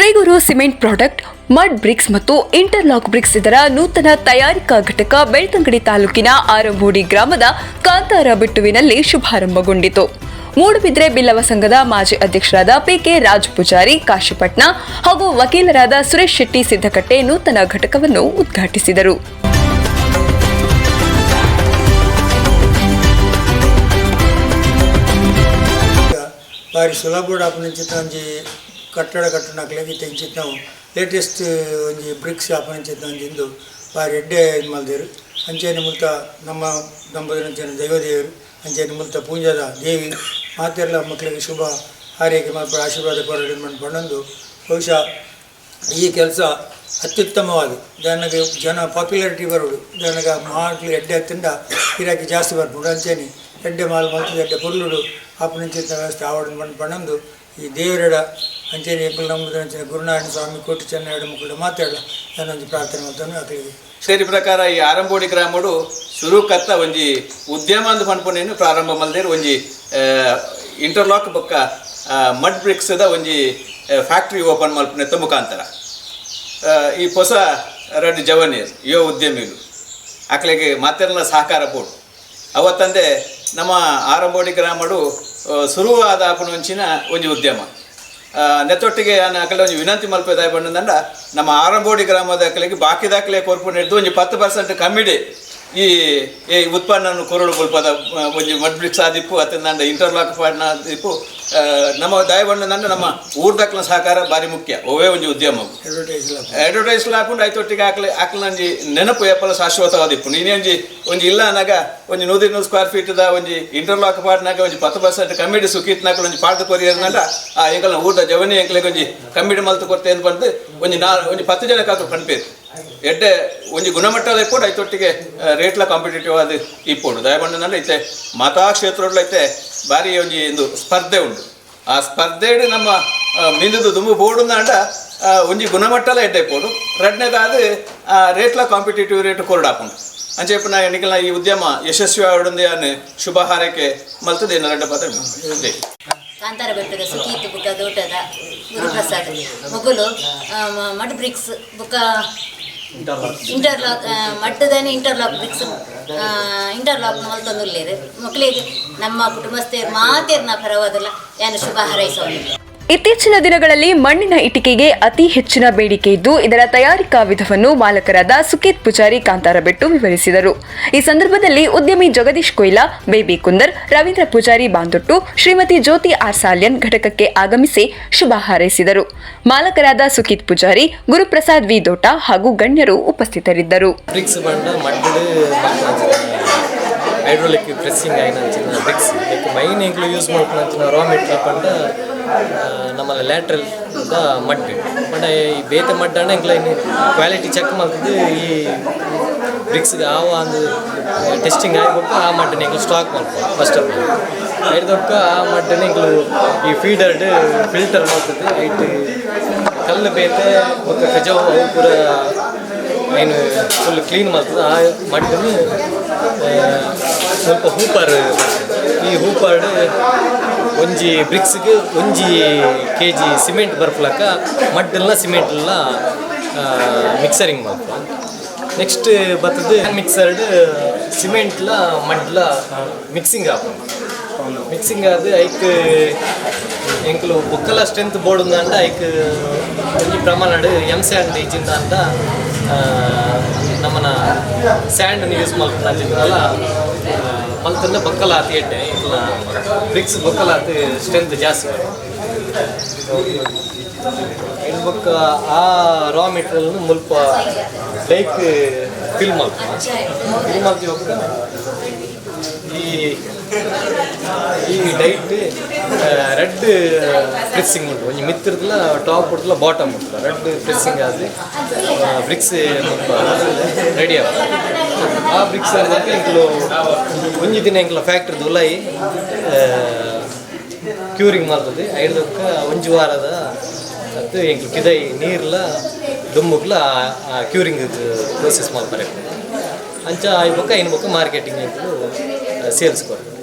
Shriguru cement product, mud bricks ಮತ್ತು interlock bricks ಇದರ ನೂತನ ತಯಾರಿಕಾ ಘಟಕ ಬೆಳ್ತಂಗಡಿ ತಾಲೂಕಿನ ಆರಂಭೋಡಿ ಗ್ರಾಮದ ಕಾಂತಾರ ಬಿಟ್ಟುವಿನಲ್ಲಿ ಶುಭಾರಂಭಗೊಂಡಿತು. ಮೂಡುಬಿದ್ರೆ ಬಿಲ್ಲವ ಸಂಘದ ಮಾಜಿ ಅಧ್ಯಕ್ಷರಾದ ಪಿಕೆ ರಾಜ್ ಪೂಜಾರಿ, ಕಾಶಿಪಟ್ನ ಹಾಗೂ ವಕೀಲರಾದ ಸುರೇಶ್ ಶೆಟ್ಟಿ ಸಿದ್ದಕಟ್ಟೆ ನೂತನ ಘಟಕವನ್ನು ಉದ್ಘಾಟಿಸಿದರು. ಕಟ್ಟಡ ಕಟ್ಟಣಕ್ಲೆಗ್ ತೆಂಚಿತ್ ನಾವು ಲೇಟೆಸ್ಟ್ ಒಂಜಿ ಬ್ರಿಕ್ಸ್ ಚಿತ್ತ ಒಂಜಿಂದು ಬಾರಿ ಎಡ್ಡೆ ಇದು ಮಲ್ದೇರು ಅಂಚೆನೆ ಮುಲ್ತ ನಮ್ಮ ದಂಪತಿರಂಚೆನ ದೈವದೇವರು ಅಂಚೆನೆ ಮುಲ್ತ ಪೂಂಜಾದ ದೇವಿ, ಮಾತೆಲ್ಲ ಮಕ್ಕಳಿಗೆ ಶುಭ ಹಾರೈಕೆ ಮತ್ತು ಆಶೀರ್ವಾದ ಕೊರಡಿ ಪಣ್ಣಂದು ಬಹುಶಃ ಈ ಕೆಲಸ ಅತ್ಯುತ್ತಮವಾದ ಜನಗೆ, ಜನ ಪಾಪ್ಯುಲಾರಿಟಿ ಬರೋಡು ಜನಗೆ ಮಕ್ಕಳು ಎಡ್ಡೆ ಹತ್ತಿಂದ ಗಿರಾಕಿ ಜಾಸ್ತಿ ಬರ್ಬೋದು. ಅಂಚೆನೆ ಎಡ್ಡೆ ಮಾಲ್ ಮಲ್ತದ ಎಡ್ಡೆ ಪುರ್ಲುಡು ಆಪನಿಂಚಿತ ವ್ಯವಸ್ಥೆ ಆವರಣ ಮಾಡಿ ಪಣ್ಣಂದು ಈ ದೇವರೆಡ ಎಂಕುಲು ನಮ್ಮದು ಅಂಚೆನೆ ಗುರುನಾರಾಯಣ ಸ್ವಾಮಿ ಕೋಟಿ ಚೆನ್ನಾಗಿ ಮಕ್ಕಳು ಮಾತಾಡ ನಾನೊಂದು ಪ್ರಾರ್ಥನೆ ಮಾಡ್ತಾನೆ ಆಕಳಿಗೆ ಸೇರಿ ಪ್ರಕಾರ ಈ ಆರಂಭೋಡಿ ಗ್ರಾಮಡು ಶುರು ಕತ್ತ ಒಂಜಿ ಉದ್ಯಮ ಅಂದ್ ಪನ್ಪುನೇನು ಪ್ರಾರಂಭ ಮಲ್ದೇರು ಒಂಜಿ ಇಂಟರ್ಲಾಕ್ ಬೊಕ್ಕ ಮಡ್ ಬ್ರಿಕ್ಸ್ದ ಒಂಜಿ ಫ್ಯಾಕ್ಟ್ರಿ ಓಪನ್ ಮಲ್ಪನೆತ್ತ ಮುಖಾಂತರ. ಈ ಹೊಸ ರಡ್ಡು ಜವನಿಯರು ಯೋ ಉದ್ಯಮಿಗಳು ಅಕ್ಲೆಗೆ ಮಾತೆಲ್ಲ ಸಹಕಾರ ಬೋಡು. ಅವತ್ತಂದೆ ನಮ್ಮ ಆರಂಬೋಡಿ ಗ್ರಾಮಡು ಶುರುವಾದ ಆಪುನಂಚಿನ ಒಂಜಿ ಉದ್ಯಮ. ನೆತ್ತೊಟ್ಟಿಗೆ ಅಕಲೆ ಒಂಜಿ ವಿನಂತಿ ಮಲ್ಪದಾಯ ಬಂದಂಡ ನಮ್ಮ ಆರಂಭೋಡಿ ಗ್ರಾಮದ ಬಾಕಿ ದಾಖಲೆ ಕೊರ್ಪು ಹಿಡಿದು ಒಂಜಿ ಪತ್ತು ಪರ್ಸೆಂಟ್ ಕಮ್ಮಿಡೆ. ಈ ಈ ಉತ್ಪನ್ನವನ್ನು ಕೊರಳು ಮುಲ್ಪದ ಒಂಜಿ ಮಡ್ಬ್ಲಿಕ್ಸ್ ಆದಿಪ್ಪು ನಂದ ಇಂಟರ್ಲಾಕ್ ಪಾಡ್ನ ಆದಿಪ್ಪು ಆ, ನಮ್ಮ ದಾಯ ಬಂದಂಡ ನಮ್ಮ ಊರ್ದಕ್ಲ ಸಹಕಾರ ಭಾರಿ ಮುಖ್ಯ. ಒವೇ ಒಂಜಿ ಉದ್ಯಮ. ಅಡ್ವರ್ಟೈಸ್ ಹಾಕೊಂಡು ಐತೊಟ್ಟಿಗೆ ಹಾಕಲಿ ಹಾಕ್ಲ ಒಂಜಿ ನೆನಪು ಎಪ್ಪಲ ಶಾಶ್ವತವಾದಿಪ್ಪು ನೀನೇ ಒಂಜಿ ಇಲ್ಲ ಅನ್ನಾಗ ಒಂಜಿ ನೂರ ನೂರು ಸ್ಕ್ವೇರ್ ಫೀಟ್ದ ಒಂಜಿ ಇಂಟರ್ಲಾಕ್ ಪಾಡ್ನಾಗ ಒಂಜಿ ಪತ್ತು ಪರ್ಸೆಂಟ್ ಕಮ್ಮಿಡಿ ಸುಖಿತ್ನಾಗ ಒಂಜಿ ಪಾರ್ಟ್ ಕೊರಿಯರ್ನಾಗ ಆ ಎಂಕಲ್ನ ಊರ್ದ ಜವನಿ ಎಂಕಲಿಗೆ ಒಂಜಿ ಕಮ್ಮಿಡಿ ಮಲ್ತು ಕೊಡ್ತೇನೆ ಬಂದು ಒಂಜಿ ನಾ ಒಂಜಿ ಪತ್ತು ಜನಕ್ಕಾದ್ರು ಕಣ್ಪೇರು ಎಡ್ಡೆ ಒಂಜಿ ಗುಣಮಟ್ಟದ ಕೂಡ ಐತೊಟ್ಟಿಗೆ ರೇಟ್ಲ ಕಾಂಪಿಟೇಟಿವ್ ಆದ ಇಪ್ಪೋಡು ದಯಬಂಡನಲ್ಲಿ ಐತೆ ಮಾತಾ ಕ್ಷೇತ್ರಗಳು ಐತೆ ಬಾರಿ ಒಂಜಿ ಒಂದು ಸ್ಪರ್ಧೆ ಉಂಟು. ಆ ಸ್ಪರ್ಧೆಡು ನಮ್ಮ ಮಿಂದುದು ದುಂಬು ಬೋಡು ನಾಂಡ ಆ, ಒಂಜಿ ಗುಣಮಟ್ಟಲ ಎಡ್ಡೆ ಇಪ್ಪೋಡು ಎರಡನೇದಾದ ರೇಟ್ಲ ಕಾಂಪಿಟೇಟಿವ್ ರೇಟ್ ಕೊರಡಾಪುಂಡು ಅಂಚೆಪ್ಪ ನಾ ಎಣಿಕಲ್ನ ಈ ಉದ್ಯಮ ಯಶಸ್ವಿ ಆವಡಂದೆ ಅನ್ನು ಶುಭ ಹಾರೈಕೆ ಮಲ್ತದೆ ನರಡ್ಡ ಪಾತ್ರ ಕಾಂತಾರ ಬೆಟ್ಟದ ಸುಖೀತ್ ಬುಕ್ಕ ದೋಟದ ಗುರುಪ್ರಸಾದ್. ಮೊಗಲು ಮಡ್ ಬ್ರಿಕ್ಸ್ ಬುಕ್ಕ ಇಂಟರ್ಲಾಕ್ ಮಟ್ಟದೇ ಇಂಟರ್ಲಾಕ್ ಬ್ರಿಕ್ಸ್ ಇಂಟರ್ಲಾಕ್ ಮಲ್ತೊಂದುಲ್ಲೇರು ಮಕ್ಕಳಿಗೆ ನಮ್ಮ ಕುಟುಂಬಸ್ಥರು ಮಾತೇರ್ನ ಪರವಾದಲ್ಲ. ಏನು ಶುಭ ಹಾರೈಸೋಣ. ಇತ್ತೀಚಿನ ದಿನಗಳಲ್ಲಿ ಮಣ್ಣಿನ ಇಟ್ಟಿಗೆಗೆ ಅತಿ ಹೆಚ್ಚಿನ ಬೇಡಿಕೆ ಇದ್ದು, ಇದರ ತಯಾರಿಕಾ ವಿಧವನ್ನು ಮಾಲಕರಾದ ಸುಕೇತ್ ಪೂಜಾರಿ ಕಾಂತಾರ ಬೆಟ್ಟು ವಿವರಿಸಿದರು. ಈ ಸಂದರ್ಭದಲ್ಲಿ ಉದ್ಯಮಿ ಜಗದೀಶ್ ಕೊಯ್ಲಾ, ಬೇಬಿ ಕುಂದರ್, ರವೀಂದ್ರ ಪೂಜಾರಿ ಬಾಂದೊಟ್ಟು, ಶ್ರೀಮತಿ ಜ್ಯೋತಿ ಆರ್ ಸಾಲ್ಯನ್ ಘಟಕಕ್ಕೆ ಆಗಮಿಸಿ ಶುಭ ಹಾರೈಸಿದರು. ಮಾಲಕರಾದ ಸುಕೇತ್ ಪೂಜಾರಿ, ಗುರುಪ್ರಸಾದ್ ವಿ ದೋಟ ಹಾಗೂ ಗಣ್ಯರು ಉಪಸ್ಥಿತರಿದ್ದರು. Hydraulic pressing bricks like mine use ನಾವು ರಾ ಮೆಟೀರಿಯಲ್ ಪಂಡ ನಮ್ಮಲ್ಲಿ ಲ್ಯಾಟ್ರಲ್ ಮಡ್. ಬಟ್ ಈ ಬೇತೆ ಮಡ್ ಅಣ್ಣ ಇನ್ನು ಕ್ವಾಲಿಟಿ ಚೆಕ್ ಮಾಡ್ತಿದ್ದು ಈ ಬ್ರಿಕ್ಸ್ಗೆ ಯಾವ ಒಂದು ಟೆಸ್ಟಿಂಗ್ ಆಗಿಬಿಟ್ಟು ಆ ಮಡ್ಡನ್ನ ಇಂಗ್ಲು ಸ್ಟಾಕ್ ಮಾಡ್ಬೋದು ಫಸ್ಟ್ ಆಫ್ ಆಲ್ ಐದಕ್ಕ ಆ ಮಡ್ಡನ್ನ ಎಂಕ್ಲು ಈ ಫೀಡರ್ಡ್ ಫಿಲ್ಟರ್ ಮಾಡ್ತದೆ ಐಟ್ ಕಲ್ಲು ಬೇತೆ, ಮತ್ತು ಕಜಾವು ಪೂರ ಏನು ಫುಲ್ ಕ್ಲೀನ್ ಮಾಡ್ತದೆ ಆ ಮಡ್ಡನ್ನು ಸ್ವಲ್ಪ ಹೂಪರ್ ಈ ಹೂಪರ್ಡ್ ಒಂಜಿ ಬ್ರಿಕ್ಸ್ಗೆ ಒಂಜಿ ಕೆ ಜಿ ಸಿಮೆಂಟ್ ಬರ್ಫ್ಲಕ್ಕ ಮಡ್ಡೆಲ್ಲ ಸಿಮೆಂಟ್ಲ ಮಿಕ್ಸರಿಂಗ್ ಮಾಡ್ತಾರೆ ನೆಕ್ಸ್ಟ್ ಬರ್ತದೆ ಮಿಕ್ಸರ್ಡ್ ಸಿಮೆಂಟ್ಲ ಮಡ್ಲ ಮಿಕ್ಸಿಂಗ್ ಆಗ್ತದೆ ಮಿಕ್ಸಿಂಗ್ ಆದ ಐಕ್ ಎಂಕಲು ಒಕ್ಕಲ ಸ್ಟ್ರೆಂತ್ ಬೋರ್ಡ್ ಅಂದ ಐಕ್ ಒಂಜಿ ಪ್ರಮಾಣಡ್ ಎಂ ಸ್ಯಾಂಡ್ ಇಚ್ಚಿಂದ ಅಂದ ನಮ್ಮನ ಸ್ಯಾಂಡ್ ಯೂಸ್ ಮಲ್ಪಲ್ಲ ಮಲ್ತಂದ ಬಕ್ಕಲ ಆತಿ ಎಡ್ಡೆ ಇಂಕಲ ಬ್ರಿಕ್ಸ್ ಬಕ್ಕಲ ಆತಿ ಸ್ಟ್ರೆಂತ್ ಜಾಸ್ತಿ ಬೊಕ್ಕ ಆ ರಾ ಮೆಟೀರಿಯಲ್ ಮುಲ್ಪ ಲೈಕ್ ಫಿಲ್ ಮಾಡ್ತೀವಿ ಫಿಲ್ ಮಾಡ್ತೀವಿ ಈ ಈ ಡೈಟ್ ರೆಡ್ ಫ್ರಿಕ್ಸಿಂಗ್ ಉಂಟು. ಒಂಜಿ ಮಿತ್ತಿರ್ದಲ ಟಾಪ್ ಉಂಟಲ್ಲ ಬಾಟಮ್ ಉಂಟು. ರೆಡ್ ಪ್ರೆಸ್ಸಿಂಗ್ ಆದ್ರೆ ಬ್ರಿಕ್ಸ್ ರೆಡಿ ಆಗ್ತದೆ. ಆ ಬ್ರಿಕ್ಸ್ ಆದಂತೆ ಇಂಕ್ಲು ಒಂಜಿ ದಿನ ಇಂಕಲ ಫ್ಯಾಕ್ಟ್ರಿದು ಉಲಾಯಿ ಕ್ಯೂರಿಂಗ್ ಮಾಡ್ತದೆ. ಐದಕ್ಕ ಒಂಜಿ ವಾರದ ಅದು ಎಂಕ್ಲು ಕಿದೈ ನೀರ್ಲ ದುಮ್ಮುಗ್ಲ ಕ್ಯೂರಿಂಗ್ ಪ್ರೋಸೆಸ್ ಮಾಡ್ತಾರೆ. ಅಂಚ ಐನ್ ಬಕ್ಕ ಮಾರ್ಕೆಟಿಂಗ್ ಸೇಲ್ಸ್ ಕೊಡ್ತಾರೆ.